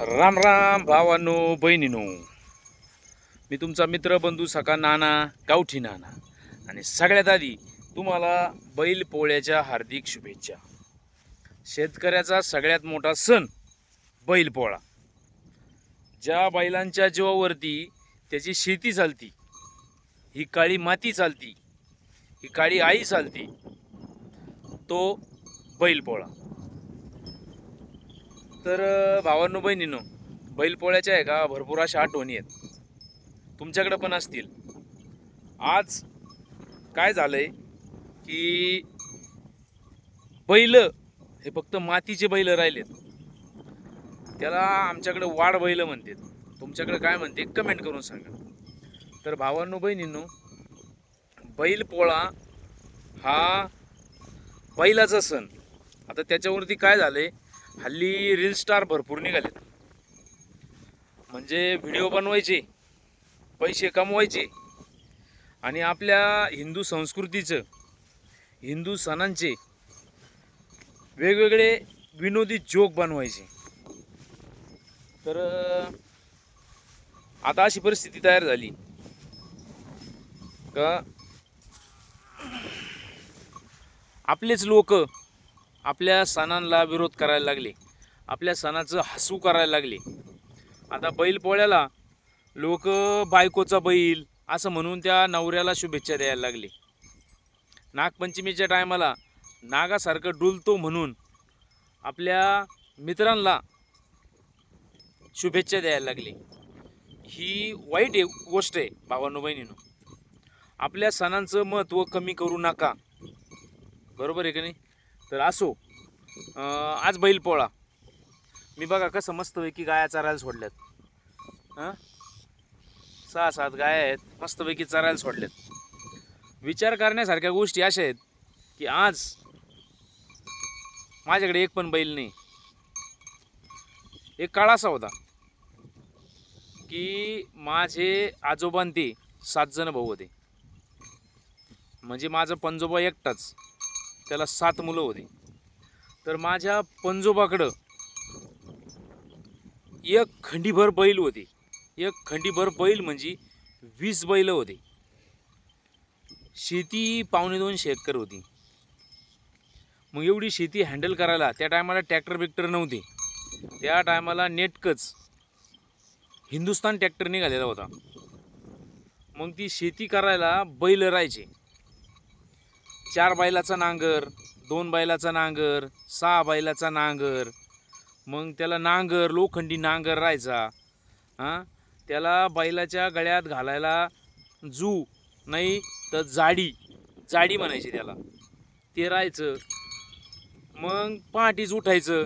राम राम भावानो बहिणीनो. मी तुमचा मित्र बंधू सका नाना गावठी नाना. आणि सगळ्यात आधी तुम्हाला बैल पोळ्याच्या हार्दिक शुभेच्छा. शेतकऱ्याचा सगळ्यात मोठा सण बैल पोळा. ज्या बैलांच्या जीवावरती त्याची शेती चालती ही काळी माती चालती ही काळी आई चालती तो बैल पोळा. तर भावांनो बहिणीनो बैलपोळ्याच्या आहे का भरपूर अशा आठवणी आहेत. तुमच्याकडं पण असतील. आज काय झालं आहे की बैल हे फक्त मातीचे बैल राहिलेत. त्याला आमच्याकडे वाढ बैल म्हणतात. तुमच्याकडे काय म्हणते कमेंट करून सांगा. तर भावांनो बहिणींनो बैलपोळा हा बैलाचा सण. आता त्याच्यावरती काय झालं आहे हल्ली रील स्टार भरपूर निघालेत. म्हणजे व्हिडिओ बनवायचे पैसे कमवायचे. आणि आपल्या हिंदू संस्कृतीचं हिंदू सणांचे वेगवेगळे विनोदी जोक बनवायचे. तर आता अशी परिस्थिती तयार झाली. का? आपलेच लोक आपल्या सणांना विरोध करायला लागले. आपल्या सणाचं हसू करायला लागले. आता बैलपोळ्याला लोक बायकोचा बैल असं म्हणून त्या नवऱ्याला शुभेच्छा द्यायला लागले. नागपंचमीच्या टायमाला नागासारखं डुलतो म्हणून आपल्या मित्रांना शुभेच्छा द्यायला लागले. ही वाईट आहे गोष्ट आहे भावानो बहिणीनो. आपल्या सणांचं महत्त्व कमी करू नका. बरोबर आहे का नाही? तर असो आज बैल पोळा. मी बघा कसं मस्तपैकी गाया चरायला सोडल्यात. हां सहा सात गाया आहेत मस्तपैकी चरायला सोडल्यात. विचार करण्यासारख्या गोष्टी अशा आहेत की आज माझ्याकडे एक पण बैल नाही. एक काळ असा होता की माझे आजोबां ते सात जण भाऊ होते. म्हणजे माझं पंजोबा एकटाच. त्याला सात मुलं होती. तर माझ्या पंजोबाकडं एक खंडीभर बैल होते. एक खंडीभर बैल म्हणजे वीस बैल होते. शेती पावणे दोनशे एकर होती. मग एवढी शेती हँडल करायला त्या टायमाला ट्रॅक्टर बिक्टर नव्हते. त्या टायमाला नेटकच हिंदुस्तान ट्रॅक्टर निघालेला होता. मग ती शेती करायला बैल राहायचे. चार बैलाचा नांगर दोन बैलाचा नांगर सहा बैलाचा नांगर. मग त्याला नांगर लोखंडी नांगर राहायचा. हां? त्याला बैलाच्या गळ्यात घालायला जू नाही तर जाडी जाडी म्हणायची त्याला. ते राहायचं. मग पहाटीच उठायचं.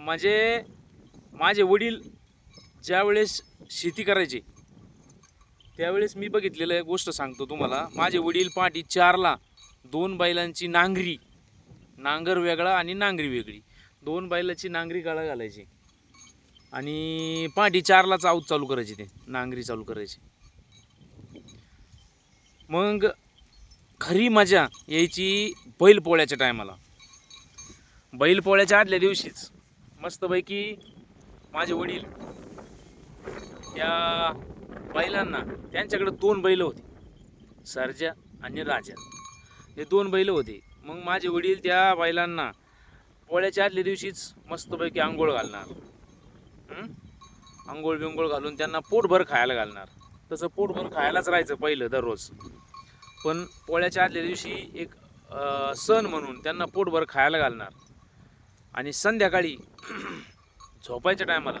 म्हणजे माझे वडील ज्यावेळेस शेती करायचे त्यावेळेस मी बघितलेलं एक गोष्ट सांगतो तुम्हाला. माझे वडील पाठी चारला दोन बैलांची नांगरी नांगर वेगळा आणि नांगरी वेगळी. दोन बैलाची नांगरी गाळा घालायची आणि पाठी चारलाच आऊत चालू करायची ते नांगरी चालू करायची. मग खरी मजा यायची बैलपोळ्याच्या टायमाला. बैलपोळ्याच्या आदल्या दिवशीच मस्तपैकी माझे वडील त्या बैलांना त्यांच्याकडे दोन बैल होती. सरजा आणि राजा. हे दोन बैल होते. मग माझे वडील त्या बैलांना पोळ्याच्या आदल्या दिवशीच मस्तपैकी आंघोळ घालणार. आंघोळ बिंघोळ घालून त्यांना पोटभर खायला घालणार. तसं पोटभर खायलाच राहायचं पहिलं दररोज. पण पोळ्याच्या आदल्या दिवशी एक सण म्हणून त्यांना पोटभर खायला घालणार. आणि संध्याकाळी झोपायच्या टायमाला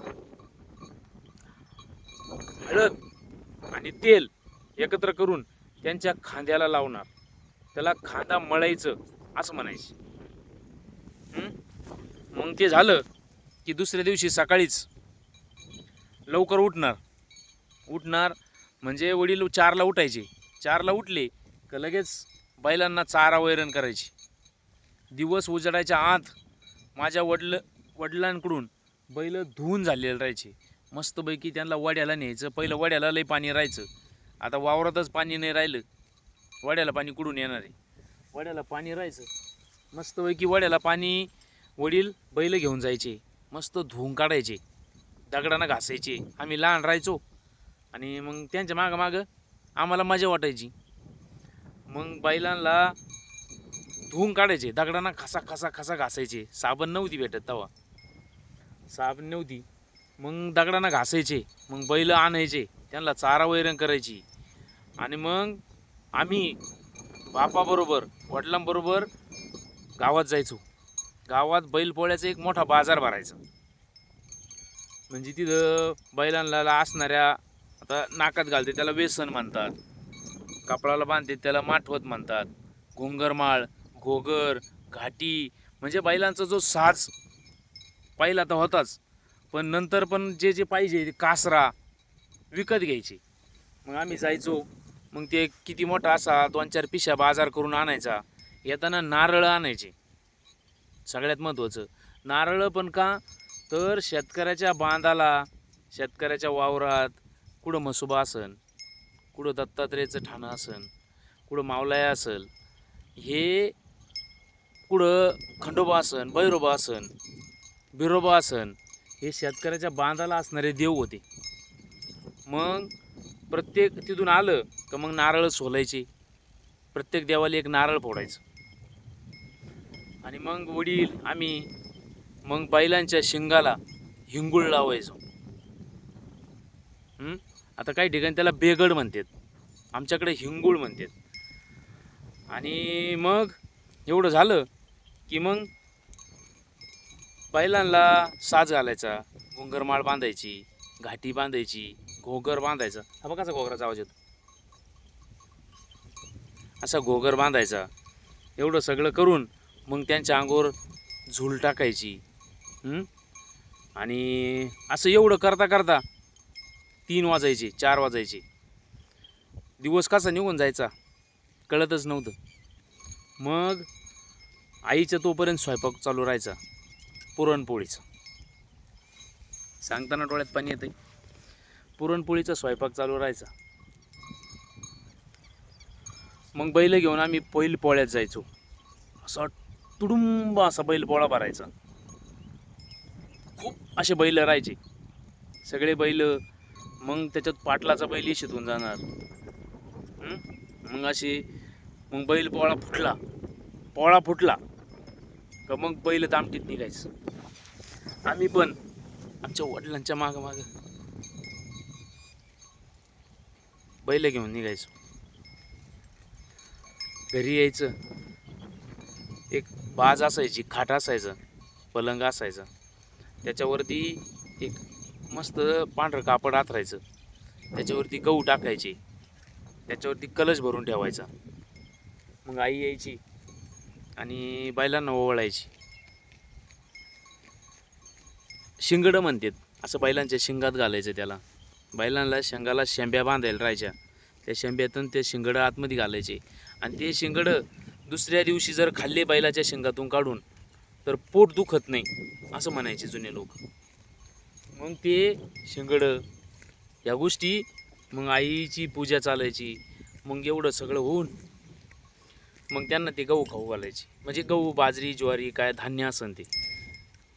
हळद आणि तेल एकत्र करून त्यांच्या खांद्याला लावणार. त्याला खांदा मळायचं असं म्हणायचे. मग ते झालं की दुसऱ्या दिवशी सकाळीच लवकर उठणार. उठणार म्हणजे वडील चारला उठायचे. चारला उठले का लगेच बैलांना चारा वैरण करायची. दिवस उजाडायच्या आत माझ्या वडलं वडिलांकडून बैल धुवून झालेले राहायचे. मस्तपैकी त्यांना वड्याला न्यायचं. पहिलं वड्याला लई पाणी राहायचं. आता वावरातच पाणी नाही राहिलं. वड्याला पाणी कुठून येणार आहे? वड्याला पाणी राहायचं. मस्तपैकी वड्याला पाणी वडील बैल घेऊन जायचे. मस्त धुवून काढायचे. दगडानं घासायचे. आम्ही लहान राहायचो. आणि मग त्यांच्या मागं मागं आम्हाला मजा वाटायची. मग बैलांना धुवून काढायचे. दगडांना खसा खसा खसा घासायचे. साबण नव्हती भेटत तवा. साबण नव्हती. मग दगडांना घासायचे मग बैल आणायचे त्यांना चारा वैरण करायची. आणि मग आम्ही बापाबरोबर वडिलांबरोबर गावात जायचो. गावात बैलपोळ्याचा एक मोठा बाजार भरायचा. म्हणजे तिथं बैलांना असणाऱ्या आता नाकात घालते त्याला व्यसन म्हणतात. कपडाला बांधते त्याला माठवत म्हणतात. घोंगरमाळ घोगर घाटी म्हणजे बैलांचा जो साज पहिला तर होताच. पण नंतर पण जे जे पाहिजे ते कासरा विकत घ्यायचे. मग आम्ही जायचो. मग ते किती मोठा असा दोन चार पिशा बाजार करून आणायचा. येताना नारळ आणायचे. सगळ्यात महत्त्वाचं नारळ पण का? तर शेतकऱ्याच्या बांधाला शेतकऱ्याच्या वावरात कुठं मसुबा असन कुठं दत्तात्रेयचं ठाणं असन कुठं मावलाया असेल हे कुठं खंडोबा असन बैरोबा असन बिरोबा असन हे शेतकऱ्याच्या बांधाला असणारे देव होते. मग प्रत्येक तिथून आलं का मग नारळ सोलायचे. प्रत्येक देवाला एक नारळ फोडायचं. आणि मग वडील आम्ही मग बैलांच्या शिंगाला हिंगुळ लावायचो. आता काही ठिकाणी त्याला बेगड म्हणतात. आमच्याकडे हिंगुळ म्हणतात. आणि मग एवढं झालं की मग बैलांना साज घालायचा घुंगरमाळ बांधायची घाटी बांधायची घोगर बांधायचा. हा बघा कसा घोगराचा आवाज येतो. असा घोगर बांधायचा. एवढं सगळं करून मग त्यांच्या अंगावर झूल टाकायची आणि असं एवढं करता करता तीन वाजायचे चार वाजायचे. दिवस कसा निघून जायचा? कळतच नव्हतं. मग आईच्या तोपर्यंत स्वयंपाक चालू राहायचा. पुरणपोळीचं. सांगताना डोळ्यात पाणी येते पुरणपोळीचा स्वयंपाक चालू राहायचा. मग बैल घेऊन आम्ही बैल पोळ्यात जायचो. असा तुडुंब असा बैल पोळा भरायचा. खूप असे बैल राहायचे. सगळे बैल मग त्याच्यात पाटलाचा बैल शेतून जाणार. मग असे मग बैल पोळा फुटला. पोळा फुटला. का मग बैल दामटीत निघायचं. आम्ही पण आमच्या वडिलांच्या मागं मागं बैल घेऊन निघायचो. घरी यायचं. एक बाज असायची खाट असायचं पलंग असायचा. त्याच्यावरती एक मस्त पांढरं कापड आथरायचं. त्याच्यावरती गहू टाकायचे. त्याच्यावरती कलश भरून ठेवायचा. मग आई यायची. आणि बैलांना ओवळायची. शिंगडं म्हणतात. असं बैलांच्या शिंगात घालायचं त्याला. बैलांना शेंगाला शेंब्या बांधायला राहायच्या. त्या शेंब्यातून ते शिंगडं आतमध्ये घालायचे. आणि ते शिंगडं दुसऱ्या दिवशी जर खाल्ले बैलाच्या शिंगातून काढून तर पोट दुखत नाही असं म्हणायचे जुने लोक. मग ते शिंगडं या गोष्टी मग आईची पूजा चालायची. मग एवढं सगळं होऊन मग त्यांना ते गहू खाऊ घालायचे. म्हणजे गहू बाजरी ज्वारी काय धान्य असन ते.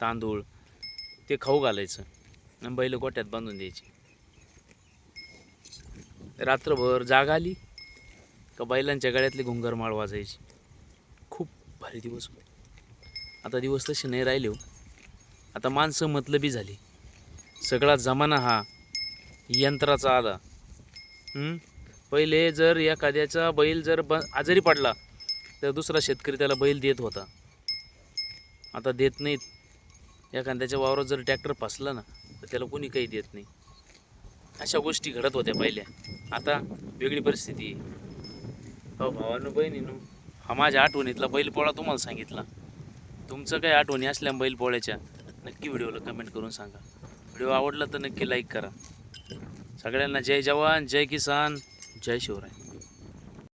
तांदूळ ते खाऊ घालायचं. आणि बैल गोट्यात बांधून द्यायची. रात्रभर जाग आली का बैलांच्या गळ्यातली घुंगरमाळ वाजायची. खूप भारी दिवस होते. आता दिवस तसे नाही राहिले हो. आता माणसं मतलबी झाली. सगळा जमाना हा यंत्राचा आला. पहिले जर एखाद्याचा बैल जर ब आजारी पडला तर दुसरा शेतकरी त्याला बैल देत होता. आता देत नाहीत. एखाद्याच्या वावरात जर ट्रॅक्टर फसला ना तर त्याला कोणी काही देत नाही. अशा गोष्टी घडत होत्या पहिल्या. आता वेगळी परिस्थिती आहे. हो भावानं बहिणीनं हा माझ्या आठवणीतला बैलपोळा तुम्हाला सांगितला. तुमचं काही आठवणी असल्या बैलपोळ्याच्या नक्की व्हिडिओला कमेंट करून सांगा. व्हिडिओ आवडला तर नक्की लाईक करा. सगळ्यांना जय जवान जय किसान जय शिवराय.